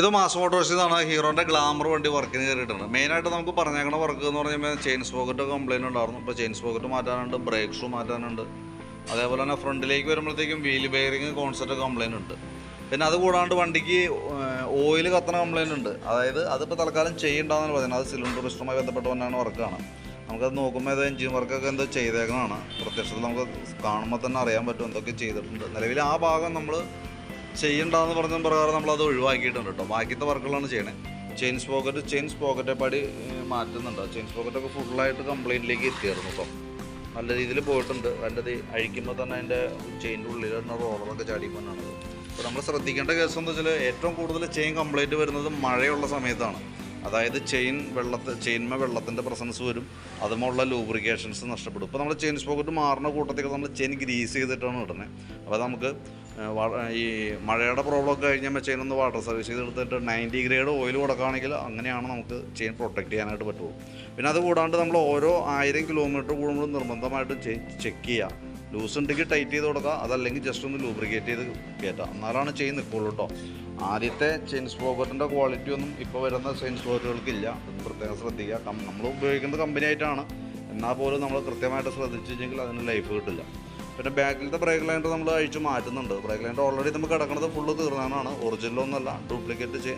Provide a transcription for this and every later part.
ഇത് മാസ് മോട്ടോഴ്സിൽ നിന്നാണ് ഹീറോന്റെ ഗ്ലാമർ വണ്ടി വർക്കിന് കയറിയിട്ടുണ്ട് മെയിനായിട്ട് നമുക്ക് പറഞ്ഞേക്കണ വർക്ക് എന്ന് പറഞ്ഞാൽ ചെയിൻ സ്പോക്കറ്റ് കംപ്ലൈന്റ് ഉണ്ടായിരുന്നു. ഇപ്പോൾ ചെയിൻ സ്പോക്കറ്റ് മാറ്റാനുണ്ട് ബ്രേക്ക് ഷൂ മാറ്റാനുണ്ട്. അതേപോലെ തന്നെ ഫ്രണ്ടിലേക്ക് വരുമ്പോഴത്തേക്കും വീൽ ബെയറിങ് കോൺസെപ്റ്റ് കംപ്ലൈന്റ് ഉണ്ട്. പിന്നെ അത് കൂടാണ്ട് വണ്ടിക്ക് ഓയിൽ കത്തണ കംപ്ലൈന്റ് ഉണ്ട്. അതായത് അതിപ്പോൾ തൽക്കാലം ചെയ്യണ്ടെന്നാണ് പറയുന്നത്. അത് സിലിണ്ടർ സിസ്റ്റവുമായി ബന്ധപ്പെട്ട് തന്നെയാണ് വർക്കാണ് നമുക്കത് നോക്കുമ്പോൾ ഇത് എഞ്ചിൻ വർക്കൊക്കെ എന്തോ ചെയ്തേക്കണതാണ്. പ്രത്യക്ഷത്തിൽ നമുക്ക് കാണുമ്പോൾ തന്നെ അറിയാൻ പറ്റും എന്തൊക്കെ ചെയ്തിട്ടുണ്ട്. നിലവിൽ ആ ഭാഗം നമ്മൾ ചെയ്യണ്ടെന്ന് പറഞ്ഞ പ്രകാരം നമ്മൾ അത് ഒഴിവാക്കിയിട്ടുണ്ട് കേട്ടോ. ബാക്കിയത്തെ വർക്കുകളാണ് ചെയ്യണേ. ചെയിൻ സ്പോക്കറ്റ് ചെയിൻ സ്പോക്കറ്റ് പടി മാറ്റുന്നുണ്ട്. ചെയിൻ സ്പോക്കറ്റൊക്കെ ഫുള്ളായിട്ട് കംപ്ലൈന്റിലേക്ക് എത്തിയായിരുന്നു ഇപ്പം നല്ല രീതിയിൽ പോയിട്ടുണ്ട്. അതിന്റെ അഴിക്കുമ്പോൾ തന്നെ അതിന്റെ ചെയിന്റെ ഉള്ളിൽ തന്നെ റോളറൊക്കെ ചാടിക്കൊണ്ടാണ് അപ്പോൾ നമ്മൾ ശ്രദ്ധിക്കേണ്ട കേസ് എന്ന് വെച്ചാൽ ഏറ്റവും കൂടുതൽ ചെയിൻ കംപ്ലൈന്റ് വരുന്നത് മഴയുള്ള സമയത്താണ്. അതായത് ചെയിൻ വെള്ളത്തെ ചെയിൻമേ വെള്ളത്തിന്റെ പ്രസൻസ് വരും. അതുമുള്ള ലൂബ്രിക്കേഷൻസ് നഷ്ടപ്പെടും. ഇപ്പോൾ നമ്മൾ ചെയിൻ സ്പോക്കറ്റ് മാറുന്ന കൂട്ടത്തിൽ നമ്മൾ ചെയിൻ ഗ്രീസ് ചെയ്തിട്ടാണ് ഇടുന്നത് അപ്പോൾ നമുക്ക് ഈ മഴയുടെ പ്രോബ്ലം ഒക്കെ കഴിഞ്ഞാൽ ഒന്ന് വാട്ടർ സർവീസ് ചെയ്തെടുത്തിട്ട് നയന്റി ഗ്രേഡ് ഓയിൽ കൊടുക്കുകയാണെങ്കിൽ അങ്ങനെയാണ് നമുക്ക് ചെയിൻ പ്രൊട്ടക്റ്റ് ചെയ്യാനായിട്ട് പറ്റുള്ളൂ. പിന്നെ അത് കൂടാണ്ട് നമ്മൾ ഓരോ ആയിരം കിലോമീറ്റർ കൂടുമ്പോൾ നിർബന്ധമായിട്ടും ചെക്ക് ചെയ്യുക. ലൂസ് ഉണ്ടെങ്കിൽ ടൈറ്റ് ചെയ്ത് കൊടുക്കുക. അതല്ലെങ്കിൽ ജസ്റ്റ് ഒന്ന് ലൂബ്രിക്കേറ്റ് ചെയ്ത് കയറ്റുക. എന്നാലാണ് ചെയിൻ നിൽക്കുള്ളൂ കേട്ടോ. ആദ്യത്തെ ചെയിൻ സ്പോക്കറ്റിന്റെ ക്വാളിറ്റി ഒന്നും ഇപ്പോൾ വരുന്ന ചെയിൻ സ്പോക്കറ്റുകൾക്കില്ല. അതൊന്ന് പ്രത്യേകം ശ്രദ്ധിക്കുക. നമ്മൾ ഉപയോഗിക്കുന്നത് കമ്പനി ആയിട്ടാണ്. എന്നാൽ പോലും നമ്മൾ കൃത്യമായിട്ട് ശ്രദ്ധിച്ചില്ലെങ്കിൽ അതിന് ലൈഫ് കിട്ടില്ല. പിന്നെ ബാക്കിലത്തെ ബ്രേക്ക് ലൈൻഡർ നമ്മൾ അഴിച്ച് മാറ്റുന്നുണ്ട്. ബ്രേക്ക് ലൈൻഡർ ഓൾറെഡി നമുക്ക് കിടക്കുന്നത് ഫുള്ള് തീർന്നാണ്. ഒറിജിനലൊന്നുമല്ല ഡ്യൂപ്ലിക്കേറ്റ്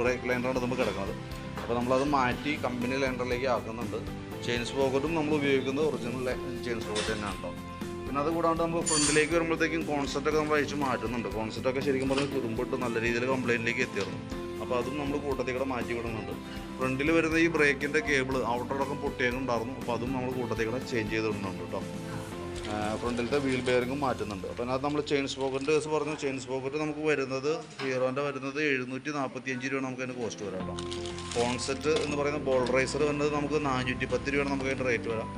ബ്രേക്ക് ലൈൻഡറാണ് നമുക്ക് കിടക്കുന്നത്. അപ്പോൾ നമ്മളത് മാറ്റി കമ്പനി ലൈൻഡറിലേക്ക് ആക്കുന്നുണ്ട്. ചെയിൻസ് പോക്കറ്റും നമ്മൾ ഉപയോഗിക്കുന്നത് ഒറിജിനൽ ചെയിൻസ് പോക്കറ്റ് തന്നെയാണ് കേട്ടോ പിന്നെ അത് കൂടാണ്ട് നമ്മൾ ഫ്രണ്ടിലേക്ക് വരുമ്പോഴത്തേക്കും കോൺസെപ്റ്റ് ഒക്കെ നമ്മൾ അഴിച്ച് മാറ്റുന്നുണ്ട്. കോൺസെപ്റ്റ് ഒക്കെ ശരിക്കും പറഞ്ഞാൽ തുരുമ്പിട്ട് നല്ല രീതിയിൽ കംപ്ലയിന്റിലേക്ക് എത്തിയിരുന്നു. അപ്പോൾ അതും നമ്മൾ കൂട്ടത്തിൽ കൂടെ മാറ്റി വിടുന്നുണ്ട്. ഫ്രണ്ടിൽ വരുന്ന ഈ ബ്രേക്കിന്റെ കേബിൾ ഔട്ടറടക്കം പൊട്ടിയേക്കുണ്ടായിരുന്നു അപ്പോൾ അതും നമ്മൾ കൂട്ടത്തിൽ കൂടെ ചേഞ്ച് ചെയ്ത് വിടുന്നുണ്ട് കേട്ടോ ഫ്രണ്ടിലത്തെ വീൽ ബെയറിങ്ങും മാറ്റുന്നുണ്ട്. അപ്പോൾ അതിനകത്ത് നമ്മൾ ചെയിൻ സ്പോക്കറ്റ് കേസ് പറഞ്ഞു ചെയിൻ സ്പോക്കറ്റ് നമുക്ക് വരുന്നത് ഹീറോന്റെ വരുന്നത് എഴുന്നൂറ്റി നാൽപ്പത്തി അഞ്ച് രൂപയാണ് നമുക്ക് അതിന്റെ കോസ്റ്റ് വരാം കേട്ടോ കോൺസെറ്റ് എന്ന് പറയുന്ന ബോൾ റൈസർ വരുന്നത് നമുക്ക് നാനൂറ്റി പത്ത് രൂപയാണ് നമുക്ക് അതിന്റെ റേറ്റ് വരാം.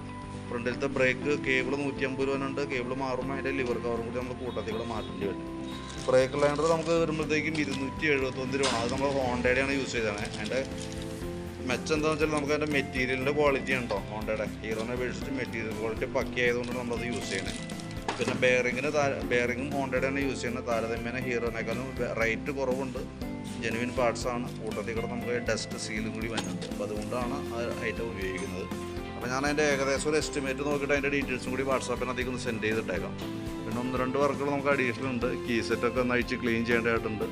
ഫ്രണ്ടിലത്തെ ബ്രേക്ക് കേബിൾ നൂറ്റി അമ്പത് രൂപനുണ്ട് കേബിൾ മാറുമ്പോൾ അതിന്റെ ലിവർ കവറും കൂടി നമ്മൾ കൂട്ടത്തിൽ കൂടെ മാറ്റേണ്ടി വരും. ബ്രേക്ക് ലൈനർ നമുക്ക് വരുമ്പോഴത്തേക്കും ഇരുന്നൂറ്റി എഴുപത്തൊന്ന് രൂപയാണ് അത് നമ്മൾ ഹോണ്ടയുടെയാണ് യൂസ് ചെയ്തത്. അതിന്റെ മെച്ചം എന്താണെന്ന് വെച്ചാൽ നമുക്ക് അതിന്റെ മെറ്റീരിയലിന്റെ ക്വാളിറ്റി ഉണ്ടോ? ഹോണ്ടയുടെ ഹീറോനെ അപേക്ഷിച്ച് മെറ്റീരിയൽ ക്വാളിറ്റി പക്കി ആയതുകൊണ്ട് നമ്മളത് യൂസ് ചെയ്യണേ. പിന്നെ ബെയറിങ്ങിന് ബെയറിങ്ങും ഹോണ്ടയുടെ തന്നെ യൂസ് ചെയ്യുന്നത്. താരതമ്യേന ഹീറോനേക്കാളും റേറ്റ് കുറവുണ്ട്. ജെനുവിൻ പാർട്സാണ് കൂട്ടത്തിൽ കൂടെ നമുക്ക് ഡസ്റ്റ് സീലും കൂടി വരുന്നുണ്ട് അപ്പോൾ അതുകൊണ്ടാണ് ആ ഐറ്റം ഉപയോഗിക്കുന്നത്. അപ്പോൾ ഞാൻ അതിന്റെ ഏകദേശം ഒരു എസ്റ്റിമേറ്റ് നോക്കിയിട്ട് അതിന്റെ ഡീറ്റെയിൽസും കൂടി വാട്സാപ്പിനകത്തേക്ക് ഒന്ന് സെൻഡ് ചെയ്തിട്ടേക്കാം. പിന്നെ ഒന്ന് രണ്ട് വർക്കുകൾ നമുക്ക് അഡീഷണൽ ഉണ്ട്. കീ സെറ്റൊക്കെ ഒന്ന് അഴിച്ച് ക്ലീൻ ചെയ്യേണ്ടതായിട്ടുണ്ട്.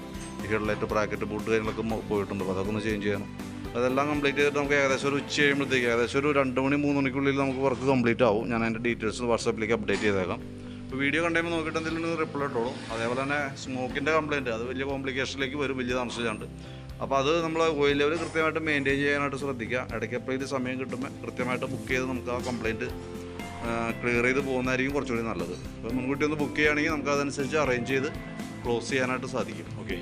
ഈ ഹെഡ്ലൈറ്റ് ബ്രാക്കറ്റ് ബൂട്ട് കാര്യങ്ങളൊക്കെ പോയിട്ടുണ്ട്. അപ്പോൾ അതൊക്കെ ഒന്ന് ചേഞ്ച് ചെയ്യണം. അതെല്ലാം കംപ്ലീറ്റ് ചെയ്തിട്ട് നമുക്ക് ഏകദേശം ഒരു ഉച്ച കഴിയുമ്പോഴത്തേക്ക് ഏകദേശം ഒരു രണ്ട് മണി മൂന്ന് മണിക്കുള്ളിൽ നമുക്ക് വർക്ക് കംപ്ലീറ്റ് ആവും. ഞാൻ അതിന്റെ ഡീറ്റെയിൽസ് വാട്സാപ്പിലേക്ക് അപ്ഡേറ്റ് ചെയ്തേക്കാം. അപ്പോൾ വീഡിയോ കണ്ടുമ്പോൾ നോക്കിയിട്ട് എന്തെങ്കിലും റിപ്ലൈ ഇട്ടോളൂ. അതേപോലെ തന്നെ സ്മോക്കിന്റെ കംപ്ലയിന്റ് അത് വലിയ കോംപ്ലിക്കേഷനിലേക്ക് വരും വലിയ താമസിച്ചുണ്ട്. അപ്പോൾ അത് നമ്മൾ ഓയിൽ ലെവൽ കൃത്യമായിട്ട് മെയിന്റെയിൻ ചെയ്യാനായിട്ട് ശ്രദ്ധിക്കുക. ഇടയ്ക്ക് എപ്പോഴും സമയം കിട്ടുമ്പോൾ കൃത്യമായിട്ട് ബുക്ക് ചെയ്ത് നമുക്ക് ആ കംപ്ലയിന്റ് ക്ലിയർ ചെയ്ത് പോകുന്നതായിരിക്കും കുറച്ചുകൂടി നല്ലത്. അപ്പോൾ മുൻകൂട്ടി ഒന്ന് ബുക്ക് ചെയ്യുകയാണെങ്കിൽ നമുക്ക് അതനുസരിച്ച് അറേഞ്ച് ചെയ്ത് ക്ലോസ് ചെയ്യാനായിട്ട് സാധിക്കും. ഓക്കെ